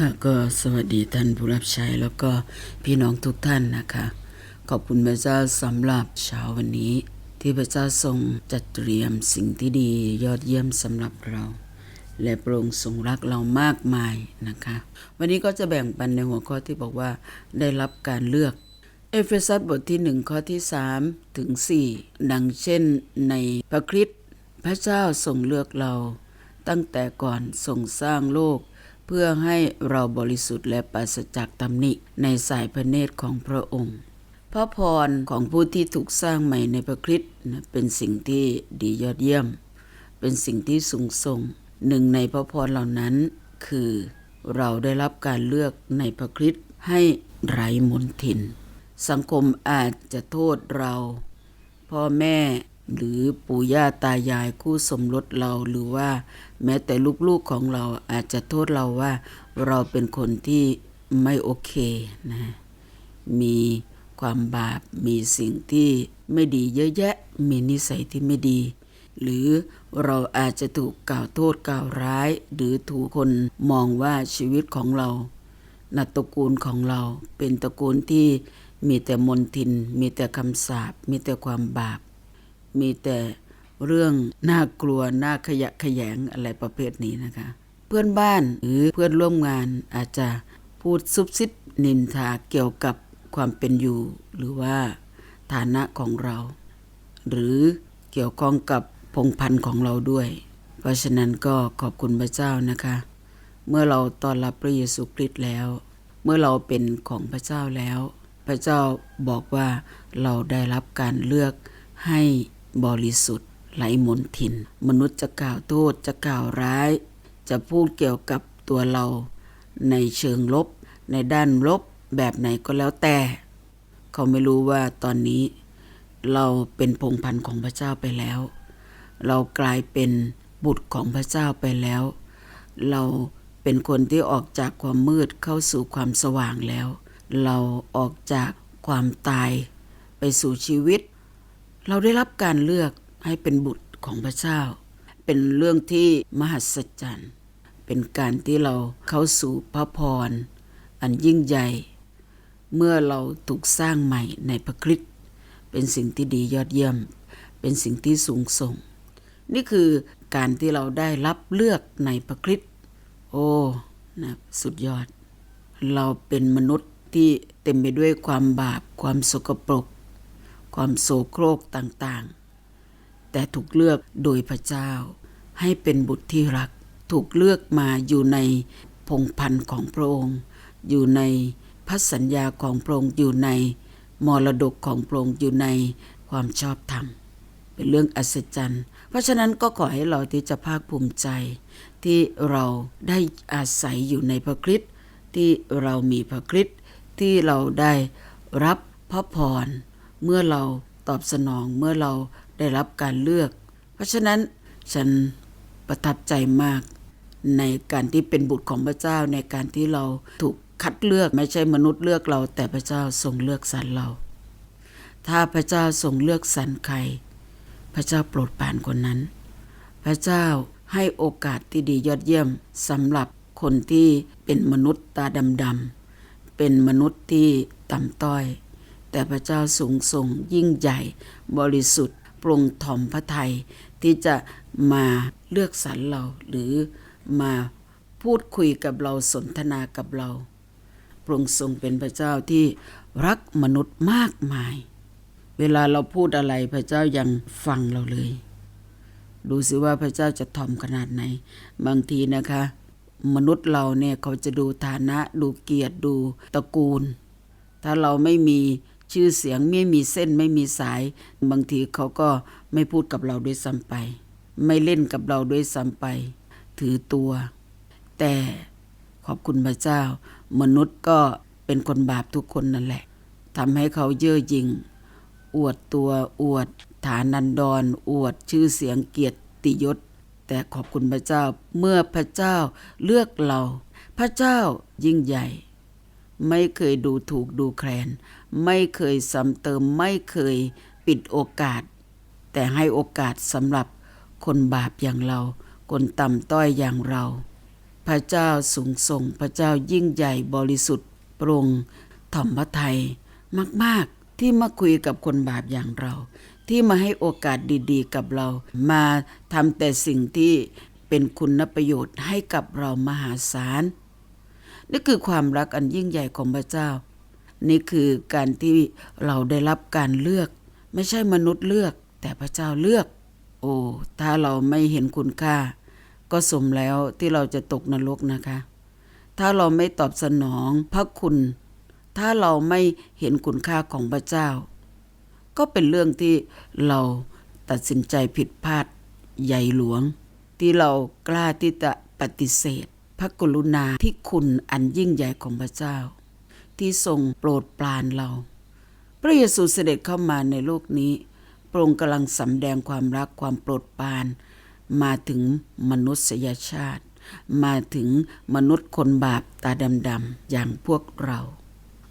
ค่ะก็สวัสดีท่านผู้รับใช้แล้วก็พี่น้องทุกท่านนะคะ ขอบคุณพระเจ้าสำหรับเช้าวันนี้ ที่พระเจ้าทรงจัดเตรียมสิ่งที่ดียอดเยี่ยมสำหรับเรา และพระองค์ทรงรักเรามากมายนะคะ วันนี้ก็จะแบ่งปันในหัวข้อที่บอกว่าได้รับการเลือก เอเฟซัสบทที่หนึ่งข้อที่สามถึงสี่ดังเช่นในพระคริสต์พระเจ้าทรงเลือกเรา ตั้งแต่ก่อนทรงสร้างโลก เพื่อให้เราบริสุทธิ์และปราศจากตำหนิในสายพระเนตรของพระองค์ พระพรของผู้ที่ถูกสร้างใหม่ในพระคริสต์เป็นสิ่งที่ดียอดเยี่ยม เป็นสิ่งที่สูงส่ง หนึ่งในพระพรเหล่านั้นคือเราได้รับการเลือกในพระคริสต์ให้ไร้มนทิน สังคมอาจจะโทษเรา พ่อแม่ หรือปู่ย่าตายายคู่สมรสเราหรือว่า แม้แต่ลูกๆของเราอาจจะโทษเราว่าเราเป็นคนที่ไม่โอเคนะมีความบาปมีสิ่งที่ไม่ดีเยอะแยะ มีนิสัยที่ไม่ดี หรือเราอาจจะถูกกล่าวโทษกล่าวร้าย หรือถูกคนมองว่าชีวิตของเรานัตระกูลของเราเป็นตระกูลที่มีแต่มนทิน มีแต่คำสาปมีแต่ความบาป มีแต่เรื่องน่ากลัวน่าขยะแขยงอะไรประเภทนี้นะคะ เพื่อนบ้านหรือเพื่อนร่วมงานอาจจะพูดซุบซิบนินทาเกี่ยวกับความเป็นอยู่ หรือว่าฐานะของเรา หรือเกี่ยวข้องกับพงพันธุ์ของเราด้วย เพราะฉะนั้นก็ขอบคุณพระเจ้านะคะ เมื่อเราต้อนรับพระเยซูคริสต์แล้ว เมื่อเราเป็นของพระเจ้าแล้ว พระเจ้าบอกว่าเราได้รับการเลือกให้ บริสุทธิ์ไหลมนทิน มนุษย์จะกล่าวโทษจะกล่าวร้าย จะพูดเกี่ยวกับตัวเรา ในเชิงลบ ในด้านลบแบบไหนก็แล้วแต่ เขาไม่รู้ว่าตอนนี้ เราเป็นพงพันธุ์ของพระเจ้าไปแล้ว เรากลายเป็นบุตรของพระเจ้าไปแล้ว เราเป็นคนที่ออกจากความมืดเข้าสู่ความสว่างแล้ว เราออกจากความตายไปสู่ชีวิต เราได้รับการเลือกให้เป็นบุตรของพระเจ้า เป็นเรื่องที่มหัศจรรย์ เป็นการที่เราเข้าสู่พระพร อันยิ่งใหญ่ เมื่อเราถูกสร้างใหม่ในพระคริสต์เป็นสิ่งที่ดียอดเยี่ยม เป็นสิ่งที่สูงส่ง นี่คือการที่เราได้รับเลือกในพระคริสต์โอ้นะสุดยอด เราเป็นมนุษย์ที่เต็มไปด้วยความบาปความสกปรก ความโสโครกต่างๆ แต่ถูกเลือกโดยพระเจ้า ให้เป็นบุตรที่รัก ถูกเลือกมาอยู่ในพงพันธ์ของพระองค์ อยู่ในพันสัญญาของพระองค์อยู่ในมรดกของพระองค์อยู่ในความชอบธรรม เป็นเรื่องอัศจรรย์ เพราะฉะนั้นก็ขอให้เราที่จะภาคภูมิใจ ที่เราได้อาศัยอยู่ในพระคริสต์ที่เรามีพระคริสต์ที่เราได้รับพระพร เมื่อเราตอบสนองเมื่อเราได้รับการเลือก เพราะฉะนั้นฉันประทับใจมาก ในการที่เป็นบุตรของพระเจ้าในการที่เราถูกคัดเลือกไม่ใช่มนุษย์เลือกเรา แต่พระเจ้าทรงเลือกสรรเรา ถ้าพระเจ้าทรงเลือกสรรใคร พระเจ้าโปรดปรานคนนั้น พระเจ้าให้โอกาสที่ดียอดเยี่ยมสำหรับคนที่เป็นมนุษย์ตาดำๆเป็นมนุษย์ที่ต่ำต้อย แต่พระเจ้าสูงส่งยิ่งใหญ่ บริสุทธิ์ปรงถ่อมพระทัยที่จะมาเลือกสรรเราหรือมาพูดคุยกับเราสนทนากับเราพระองค์ทรงเป็นพระเจ้าที่รักมนุษย์มากมาย เวลาเราพูดอะไรพระเจ้ายังฟังเราเลย ดูสิว่าพระเจ้าจะถ่อมขนาดไหน บางทีนะคะ มนุษย์เราเนี่ยเขาจะดูฐานะ ดูเกียรติดูตระกูล ถ้าเราไม่มี ชื่อเสียงไม่มีเส้นไม่มีสาย บางทีเขาก็ไม่พูดกับเราด้วยซ้ำไป ไม่เล่นกับเราด้วยซ้ำไป ถือตัว แต่ขอบคุณพระเจ้า มนุษย์ก็เป็นคนบาปทุกคนนั่นแหละทำให้เขาเย่อหยิ่ง อวดตัวอวดฐานันดรอวดชื่อเสียงเกียรติยศ แต่ขอบคุณพระเจ้าเมื่อพระเจ้าเลือกเรา พระเจ้ายิ่งใหญ่ ไม่เคยดูถูกดูแคลน ไม่เคยซ้ำเติมไม่เคยปิดโอกาส แต่ให้โอกาสสำหรับคนบาปอย่างเรา คนต่ำต้อยอย่างเรา พระเจ้าสูงส่งพระเจ้ายิ่งใหญ่บริสุทธิ์โปร่งถ่อมพระทัยมาก ๆ ที่มาคุยกับคนบาปอย่างเรา ที่มาให้โอกาสดีๆ กับเรา มาทำแต่สิ่งที่เป็นคุณประโยชน์ให้กับเรามหาศาลนี่คือความรักอันยิ่งใหญ่ของพระเจ้า นี่คือการที่เราได้รับการเลือก ไม่ใช่มนุษย์เลือก แต่พระเจ้าเลือก โอ้ถ้าเราไม่เห็นคุณค่า ก็สมแล้วที่เราจะตกนรกนะคะ ถ้าเราไม่ตอบสนองพระคุณ ถ้าเราไม่เห็นคุณค่าของพระเจ้า ก็เป็นเรื่องที่เราตัดสินใจผิดพลาดใหญ่หลวง ที่เรากล้าที่จะปฏิเสธ พระกรุณาที่คุณอันยิ่งใหญ่ของพระเจ้า ที่ทรงโปรดปรานเรา พระเยซูเสด็จเข้ามาในโลกนี้พระองค์กำลังสำแดงความรักความโปรดปราน มาถึงมนุษยชาติ มาถึงมนุษย์คนบาปตาดำๆอย่างพวกเรา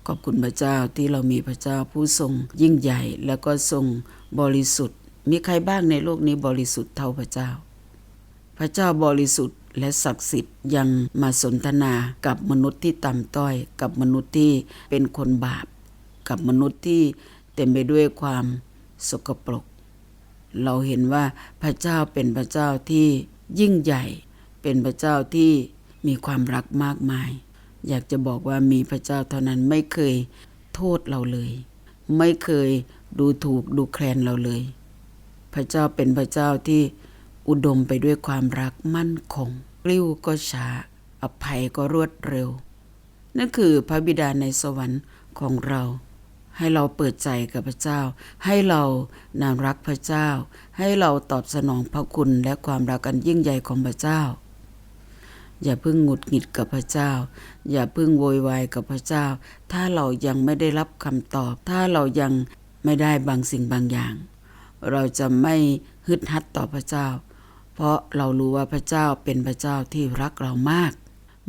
ขอบคุณพระเจ้าที่เรามีพระเจ้าผู้ทรงยิ่งใหญ่แล้วก็ทรงบริสุทธิ์ มีใครบ้างในโลกนี้บริสุทธิ์เท่าพระเจ้า พระเจ้าบริสุทธิ์ และศักดิ์สิทธิ์ยังมาสนทนากับมนุษย์ที่ต่ำต้อย กับมนุษย์ที่เป็นคนบาป กับมนุษย์ที่เต็มไปด้วยความสกปรก เราเห็นว่าพระเจ้าเป็นพระเจ้าที่ยิ่งใหญ่ เป็นพระเจ้าที่มีความรักมากมาย อยากจะบอกว่ามีพระเจ้าเท่านั้นไม่เคยโทษเราเลย ไม่เคยดูถูกดูแคลนเราเลย พระเจ้าเป็นพระเจ้าที่ อุดมไปด้วยความรักมั่นคงกลิ้วก็ช้า อภัยก็รวดเร็ว นั่นคือพระบิดาในสวรรค์ของเรา ให้เราเปิดใจกับพระเจ้า ให้เรานามรักพระเจ้า ให้เราตอบสนองพระคุณและความรักอันยิ่งใหญ่ของพระเจ้า อย่าเพิ่งหงุดหงิดกับพระเจ้า อย่าเพิ่งโวยวายกับพระเจ้า ถ้าเรายังไม่ได้รับคำตอบ ถ้าเรายังไม่ได้บางสิ่งบางอย่าง เราจะไม่ฮึดฮัดต่อพระเจ้า เพราะเรารู้ว่าพระเจ้าเป็นพระเจ้าที่รักเรามาก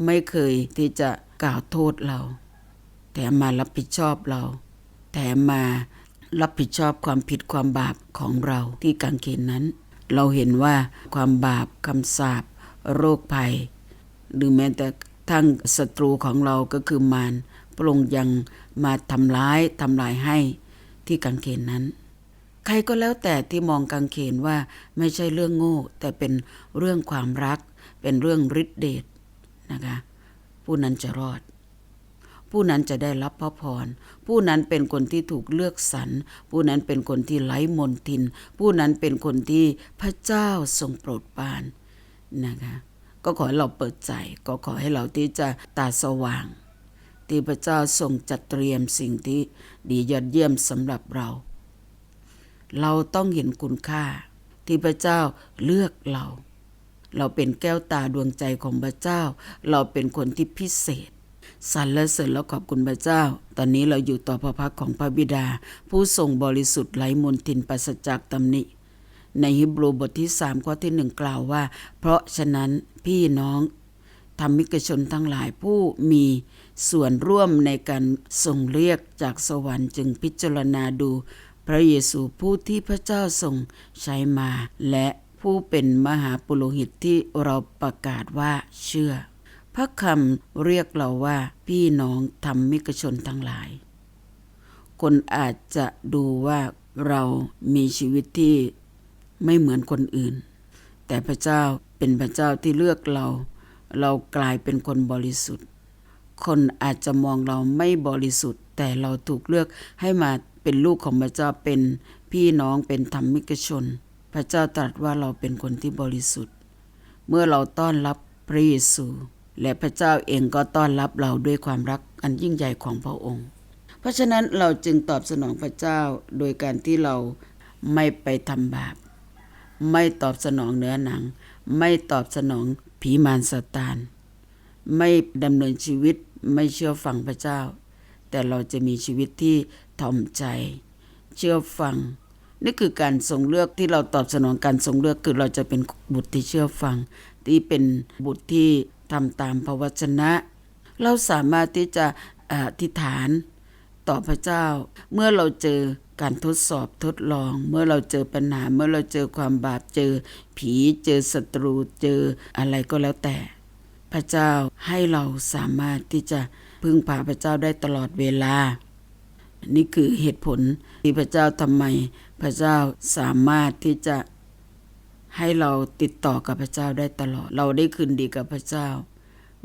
ไม่เคยที่จะกล่าวโทษเราแถมมารับผิดชอบเราแถมมารับผิดชอบความผิดความบาปของเราที่กางเขนนั้น เราเห็นว่าความบาปคำสาปโรคภัย หรือแม้แต่ทั้งศัตรูของเราก็คือมารพระองค์ยังมาทำร้ายทำลายให้ที่กางเขนนั้น ใครก็แล้วแต่ที่มองกางเขนว่าไม่ใช่เรื่องโง่ แต่เป็นเรื่องความรัก เป็นเรื่องฤทธิเดชนะคะผู้นั้นจะรอด ผู้นั้นจะได้รับพระพร ผู้นั้นเป็นคนที่ถูกเลือกสรร ผู้นั้นเป็นคนที่ไร้มนทิน ผู้นั้นเป็นคนที่พระเจ้าทรงโปรดปรานนะคะก็ขอให้เราเปิดใจ ก็ขอให้เราที่จะตาสว่าง ที่พระเจ้าทรงจัดเตรียมสิ่งที่ดียอดเยี่ยมสำหรับเรา เราต้องเห็นคุณค่า ที่พระเจ้าเลือกเรา เราเป็นแก้วตาดวงใจของพระเจ้า เราเป็นคนที่พิเศษสรรเสริญแล้วขอบคุณพระเจ้า ตอนนี้เราอยู่ต่อพระพักของพระบิดา ผู้ทรงบริสุทธิ์ไร้มนทินปราศจากตำหนิ ในฮิบรูบทที่สามข้อที่หนึ่งกล่าวว่า เพราะฉะนั้นพี่น้องธรรมิกชนทั้งหลายผู้มีส่วนร่วมในการทรงเรียกจากสวรรค์จึงพิจารณาดู พระเยซูผู้ที่พระเจ้าทรงใช้มา และผู้เป็นมหาปุโรหิตที่เราประกาศว่าเชื่อ พระคำเรียกเราว่าพี่น้องธรรมิกชนทั้งหลาย คนอาจจะดูว่าเรามีชีวิตที่ไม่เหมือนคนอื่น แต่พระเจ้าเป็นพระเจ้าที่เลือกเรา เรากลายเป็นคนบริสุทธิ์ คนอาจจะมองเราไม่บริสุทธิ์ แต่เราถูกเลือกให้มา เป็นลูกของพระเจ้าเป็นพี่น้องเป็นธรรมิกชน พระเจ้าตรัสว่าเราเป็นคนที่บริสุทธิ์ เมื่อเราต้อนรับพระเยซู และพระเจ้าเองก็ต้อนรับเราด้วยความรักอันยิ่งใหญ่ของพระองค์ เพราะฉะนั้นเราจึงตอบสนองพระเจ้าโดยการที่เราไม่ไปทำบาป ไม่ตอบสนองเนื้อหนัง ไม่ตอบสนองผีมารซาตาน ไม่ดำเนินชีวิตไม่เชื่อฟังพระเจ้า แต่เราจะมีชีวิตที่ ถ่อมใจ เชื่อฟัง นี่คือการทรงเลือกที่เราตอบสนองการทรงเลือกคือเราจะเป็นบุตรที่เชื่อฟัง ที่เป็นบุตรที่ทำตามพระวจนะ เราสามารถที่จะอธิษฐานต่อพระเจ้า เมื่อเราเจอการทดสอบทดลอง เมื่อเราเจอปัญหา เมื่อเราเจอความบาปเจอ ผีเจอศัตรูเจออะไรก็แล้วแต่พพระเจ้าให้เราสามารถที่จะพึ่งพาพระเจ้าได้ตลอดเวลา นี่คือเหตุผลที่พระเจ้าทำไมพระเจ้าสามารถที่จะให้เราติดต่อกับพระเจ้าได้ตลอด เราได้คืนดีกับพระเจ้า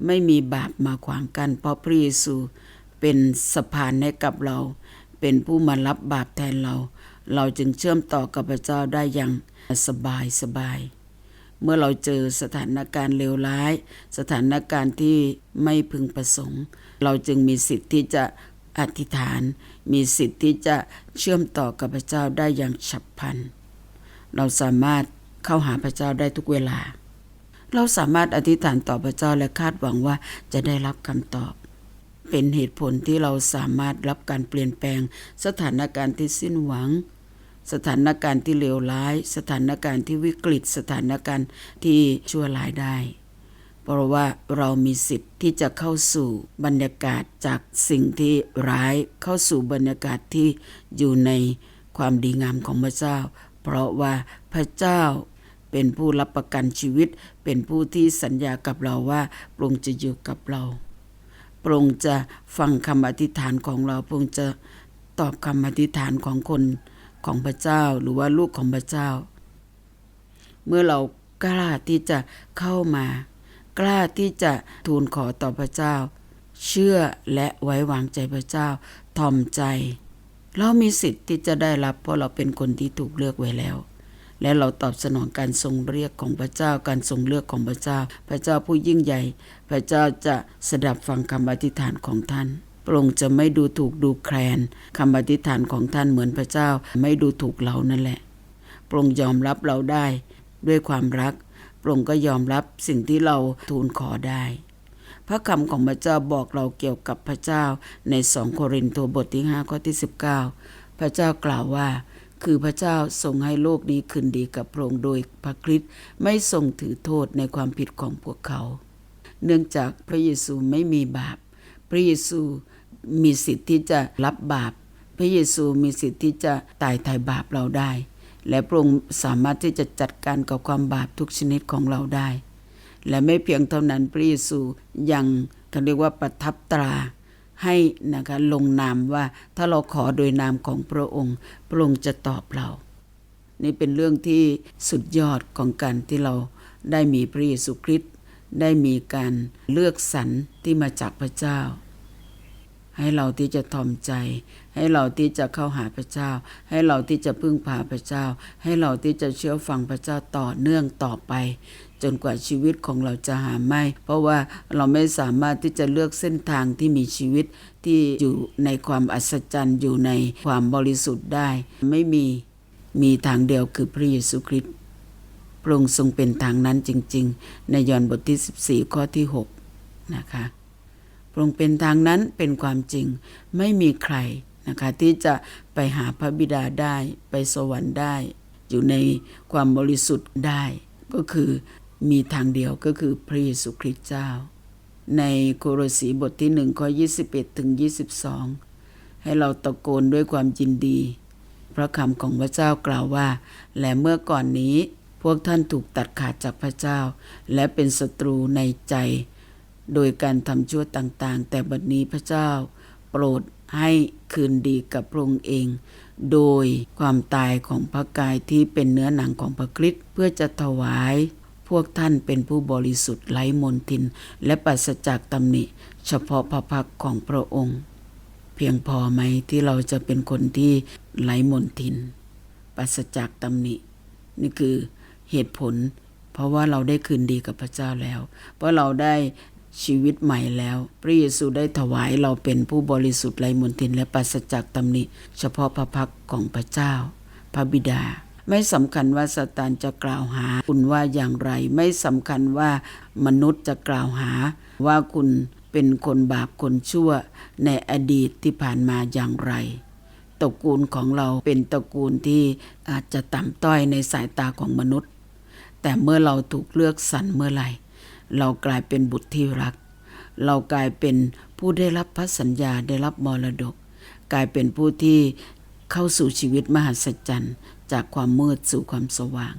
ไม่มีบาปมาขวางกัน เพราะพระเยซูเป็นสะพานให้กับเรา เป็นผู้มารับบาปแทนเรา เราจึงเชื่อมต่อกับพระเจ้าได้อย่างสบายสบายเมื่อเราเจอสถานการณ์เลวร้าย สถานการณ์ที่ไม่พึงประสงค์ เราจึงมีสิทธิ์ที่จะ อธิษฐานมีสิทธิ์ที่จะเชื่อมต่อกับพระเจ้าได้อย่างฉับพลัน เราสามารถเข้าหาพระเจ้าได้ทุกเวลา เราสามารถอธิษฐานต่อพระเจ้าและคาดหวังว่าจะได้รับคำตอบ เป็นเหตุผลที่เราสามารถรับการเปลี่ยนแปลง สถานการณ์ที่สิ้นหวัง สถานการณ์ที่เลวร้าย สถานการณ์ที่วิกฤต สถานการณ์ที่ชั่วร้ายได้ เพราะว่าเรามีสิทธิ์ที่จะเข้าสู่บรรยากาศจากสิ่งที่ร้ายเข้าสู่บรรยากาศที่อยู่ในความดีงามของพระเจ้า เพราะว่าพระเจ้าเป็นผู้รับประกันชีวิต เป็นผู้ที่สัญญากับเราว่าพระองค์จะอยู่กับเราพระองค์จะฟังคำอธิษฐานของเราพระองค์จะตอบคำอธิษฐานของคนของพระเจ้าหรือว่าลูกของพระเจ้า เมื่อเรากล้าที่จะเข้ามา กล้าที่จะทูลขอต่อพระเจ้า เชื่อและไว้วางใจพระเจ้าทอมใจ เรามีสิทธิ์ที่จะได้รับ เพราะเราเป็นคนที่ถูกเลือกไว้แล้ว และเราตอบสนองการทรงเรียกของพระเจ้าการทรงเลือกของพระเจ้า พระเจ้าผู้ยิ่งใหญ่ พระเจ้าจะสดับฟังคำอธิษฐานของท่านพระองค์จะไม่ดูถูกดูแคลนคำอธิษฐานของท่านเหมือนพระเจ้า ไม่ดูถูกเรานั่นแหละพระองค์ยอมรับเราได้ด้วยความรัก พระองค์ก็ยอมรับสิ่งที่เราทูลขอได้ พระคำของพระเจ้าบอกเราเกี่ยวกับพระเจ้าในสองโครินธ์บทที่5ข้อที่ 19 พระเจ้ากล่าวว่า คือพระเจ้าทรงให้โลกนี้คืนดีกับพระองค์โดยพระคริสต์ไม่ทรงถือโทษในความผิดของพวกเขา เนื่องจากพระเยซูไม่มีบาป พระเยซูมีสิทธิ์ที่จะรับบาป พระเยซูมีสิทธิ์ที่จะตายไถ่บาปเราได้ และพระองค์สามารถที่จะจัดการกับความบาปทุกชนิดของเราได้ และไม่เพียงเท่านั้นพระเยซูยังเขาเรียกว่าประทับตราให้นะคะลงนามว่าถ้าเราขอโดยนามของพระองค์ พระองค์จะตอบเรา นี่เป็นเรื่องที่สุดยอดของการที่เราได้มีพระเยซูคริสต์ได้มีการเลือกสรรที่มาจากพระเจ้า ให้เราที่จะทอมใจ ให้เราที่จะเข้าหาพระเจ้า ให้เราที่จะพึ่งพาพระเจ้า ให้เราที่จะเชื่อฟังพระเจ้าต่อเนื่องต่อไป จนกว่าชีวิตของเราจะหาไม่ เพราะว่าเราไม่สามารถที่จะเลือกเส้นทางที่มีชีวิตที่อยู่ในความอัศจรรย์อยู่ในความบริสุทธิ์ได้ ไม่มีมีทางเดียวคือพระเยซูคริสต์พระองค์ทรงเป็นทางนั้นจริง ๆ ในยอห์นบทที่ 14 ข้อที่ 6 นะคะพระองค์เป็นทางนั้นเป็นความจริง ไม่มีใคร นะคะที่จะไปหาพระบิดาได้ไปสวรรค์ได้ อยู่ในความบริสุทธิ์ได้ ก็คือมีทางเดียวก็คือพระเยซูคริสต์เจ้า ในโครสีบทที่1ข้อ21ถึง22 ให้เราตะโกนด้วยความยินดี พระคำของพระเจ้ากล่าวว่า และเมื่อก่อนนี้พวกท่านถูกตัดขาดจากพระเจ้า และเป็นศัตรูในใจ โดยการทำชั่วต่างๆ แต่บัดนี้พระเจ้า โปรด ให้คืนดีกับพระองค์เอง โดยความตายของพระกายที่เป็นเนื้อหนังของพระคริสต์เพื่อจะถวายพวกท่านเป็นผู้บริสุทธิ์ไร้มนทิน และปราศจากตำหนิ เฉพาะพระพักของพระองค์ เพียงพอไหมที่เราจะเป็นคนที่ไร้มนทินปราศจากตำหนิ นี่คือเหตุผล เพราะว่าเราได้คืนดีกับพระเจ้าแล้ว เพราะเราได้ ชีวิตใหม่แล้ว พระเยซูได้ถวายเราเป็นผู้บริสุทธิ์ไร้มนทินและปราศจากตำหนิ เฉพาะพระพักของพระเจ้า พระบิดา ไม่สำคัญว่าซาตานจะกล่าวหา คุณว่าอย่างไร ไม่สำคัญว่ามนุษย์จะกล่าวหา ว่าคุณเป็นคนบาปคนชั่วในอดีตที่ผ่านมาอย่างไรตระกูลของเราเป็นตระกูลที่อาจจะต่ำต้อยในสายตาของมนุษย์ แต่เมื่อเราถูกเลือกสรรเมื่อไหร่ เรากลายเป็นบุตรที่รัก เรากลายเป็นผู้ได้รับพระสัญญาได้รับมรดก กลายเป็นผู้ที่เข้าสู่ชีวิตมหัศจรรย์ จากความมืดสู่ความสว่าง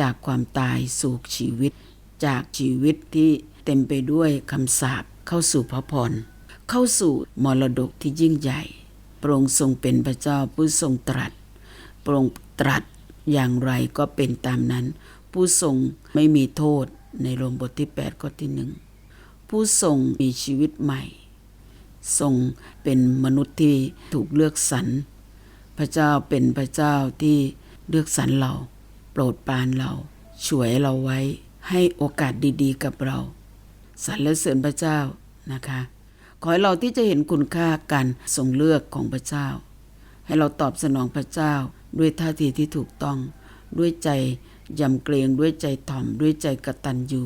จากความตายสู่ชีวิต จากชีวิตที่เต็มไปด้วยคำสาปเข้าสู่พระพร เข้าสู่มรดกที่ยิ่งใหญ่พระองค์ทรงเป็นพระเจ้าผู้ทรงตรัสพระองค์ตรัสอย่างไรก็เป็นตามนั้น ผู้ทรงไม่มีโทษ ในโรมบทที่ 8 ข้อที่หนึ่งผู้ทรงมีชีวิตใหม่ ทรงเป็นมนุษย์ที่ถูกเลือกสรรพระเจ้าเป็นพระเจ้าที่เลือกสรรเรา โปรดปรานเราช่วยเราไว้ให้โอกาสดีๆ กับเราสรรเสริญพระเจ้านะคะ ขอให้เราที่จะเห็นคุณค่าการทรงเลือกของพระเจ้า ให้เราตอบสนองพระเจ้าด้วยท่าทีที่ถูกต้องด้วยใจ ยำเกรงด้วยใจถ่อมด้วยใจกตัญญู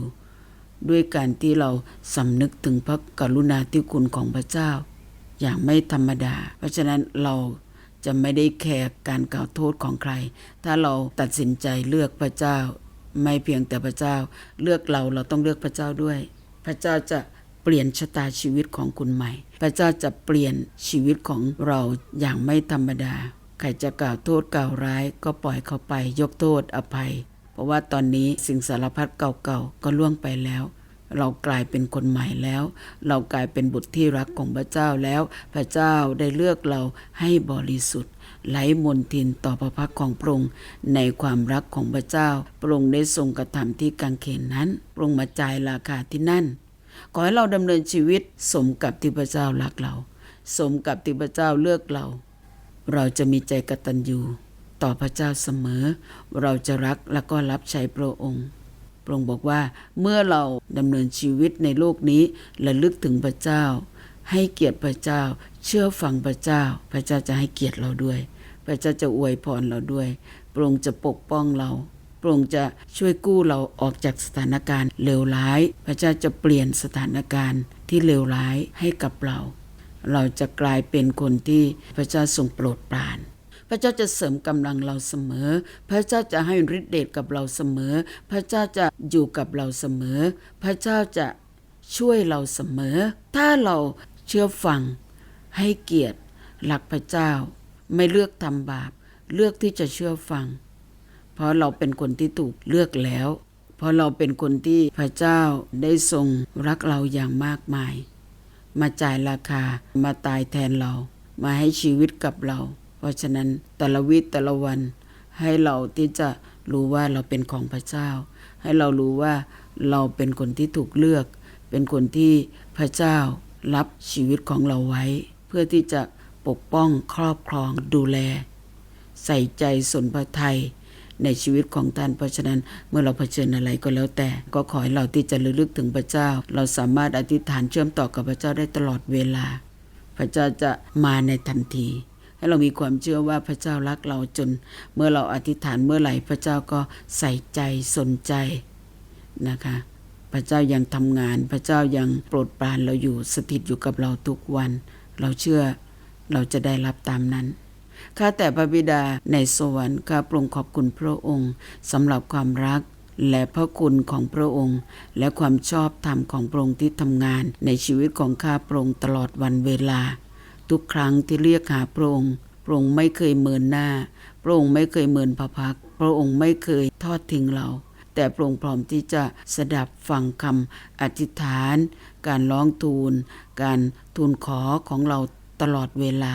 ด้วยการที่เราสำนึกถึงพระกรุณาธิคุณของพระเจ้า อย่างไม่ธรรมดา เพราะฉะนั้นเราจะไม่ได้แคร์การกล่าวโทษของใคร ถ้าเราตัดสินใจเลือกพระเจ้า ไม่เพียงแต่พระเจ้า เลือกเราเราต้องเลือกพระเจ้าด้วย พระเจ้าจะเปลี่ยนชะตาชีวิตของคุณใหม่ พระเจ้าจะเปลี่ยนชีวิตของเราอย่างไม่ธรรมดา ใครจะกล่าวโทษกล่าวร้าย ก็ปล่อยเขาไปยกโทษอภัย ราะว่าตอนนี้สิ่งสารพัดเก่าๆก็ล่วงไปแล้ว เรากลายเป็นคนใหม่แล้ว เรากลายเป็นบุตรที่รักของพระเจ้าแล้ว พระเจ้าได้เลือกเราให้บริสุทธิ์ไร้มนทินต่อพระพักของพระองค์ในความรักของพระเจ้าพระองค์ได้ทรงกระทำที่กางเขนนั้นพระองค์มาจ่ายราคาที่นั่น ขอให้เราดำเนินชีวิตสมกับที่พระเจ้ารักเรา สมกับที่พระเจ้าเลือกเรา เราจะมีใจกตัญญู ต่อพระเจ้าเสมอ เราจะรักและก็รับใช้พระองค์พระองค์บอกว่าเมื่อเราดำเนินชีวิตในโลกนี้ระลึกถึงพระเจ้า ให้เกียรติพระเจ้า เชื่อฟังพระเจ้า พระเจ้าจะให้เกียรติเราด้วย พระเจ้าจะอวยพรเราด้วยพระองค์จะปกป้องเราพระองค์จะช่วยกู้เราออกจากสถานการณ์เลวร้าย พระเจ้าจะเปลี่ยนสถานการณ์ที่เลวร้ายให้กับเรา เราจะกลายเป็นคนที่พระเจ้าทรงโปรดปราน พระเจ้าจะเสริมกำลังเราเสมอ พระเจ้าจะให้ฤทธิเดชกับเราเสมอ พระเจ้าจะอยู่กับเราเสมอ พระเจ้าจะช่วยเราเสมอ ถ้าเราเชื่อฟัง ให้เกียรติหลักพระเจ้า ไม่เลือกทำบาป เลือกที่จะเชื่อฟัง เพราะเราเป็นคนที่ถูกเลือกแล้ว เพราะเราเป็นคนที่พระเจ้าได้ทรงรักเราอย่างมากมาย มาจ่ายราคามาตายแทนเรา มาให้ชีวิตกับเรา เพราะฉะนั้นแต่ละวิแต่ละวัน ให้เราที่จะรู้ว่าเราเป็นของพระเจ้า ให้เรารู้ว่าเราเป็นคนที่ถูกเลือก เป็นคนที่พระเจ้ารับชีวิตของเราไว้ เพื่อที่จะปกป้องครอบครองดูแล ใส่ใจสนพระไทยในชีวิตของท่านเพราะฉะนั้นเมื่อเราเผชิญอะไรก็แล้วแต่ ก็ขอให้เราที่จะระลึกถึงพระเจ้า เราสามารถอธิษฐานเชื่อมต่อกับพระเจ้าได้ตลอดเวลา พระเจ้าจะมาในทันที ให้เรามีความเชื่อว่าพระเจ้ารักเราจน เมื่อเราอธิษฐานเมื่อไหร่พระเจ้าก็ใส่ใจสนใจนะคะ พระเจ้ายังทำงาน พระเจ้ายังโปรดปรานเราอยู่สถิตอยู่กับเราทุกวัน เราเชื่อเราจะได้รับตามนั้นข้าแต่พระบิดาในสวรรค์ข้าปรงขอบคุณพระองค์สำหรับความรักและพระคุณของพระองค์ และความชอบธรรมของพระองค์ที่ทำงานในชีวิตของข้าพระองค์ตลอดวันเวลา ทุกครั้งที่เรียกหาพระองค์พระองค์ไม่เคยเมินหน้า พระองค์ไม่เคยเมินพระพัก พระองค์ไม่เคยทอดทิ้งเรา แต่พระองค์พร้อมที่จะสดับฟังคำอธิษฐาน การร้องทูล การทูลขอของเราตลอดเวลา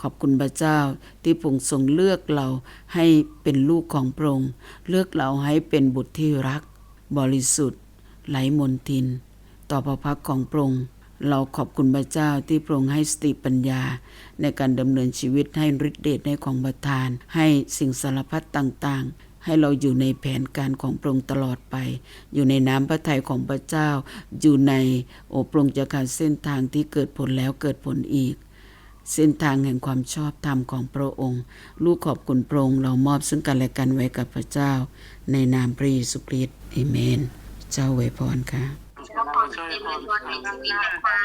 ขอบคุณพระเจ้าที่พระองค์ทรงเลือกเราให้เป็นลูกของพระองค์เลือกเราให้เป็นบุตรที่รัก บริสุทธิ์ไหลมนทิน ต่อพระพักของพระองค์ เราขอบคุณพระเจ้าที่พรงให้สติปัญญา ในการดำเนินชีวิตให้ฤทธิเดชในของประทาน ให้สิ่งสารพัดต่างๆ ให้เราอยู่ในแผนการของพระองค์ตลอดไป อยู่ในน้ำพระทัยของพระเจ้า อยู่ในโอพระองค์จะขาดเส้นทางที่เกิดผลแล้วเกิดผลอีกเส้นทางแห่งความชอบธรรมของพระองค์ ลูกขอบคุณพระองค์เรามอบซึ่งกันและกันไว้กับพระเจ้า ในนามพระเยซูคริสต์เอเมน เจ้าไวพรค่ะ เราขอเต็มเลยวันในชีวิตนะคะ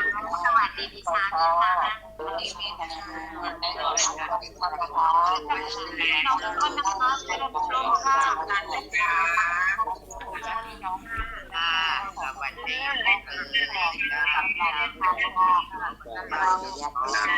สวัสดีพี่ชาพี่ค่ะน้องต้นนะคะเป็นลมค่ะการแต่งงานน้องค่ะสวัสดีค่ะสำหรับค่ะ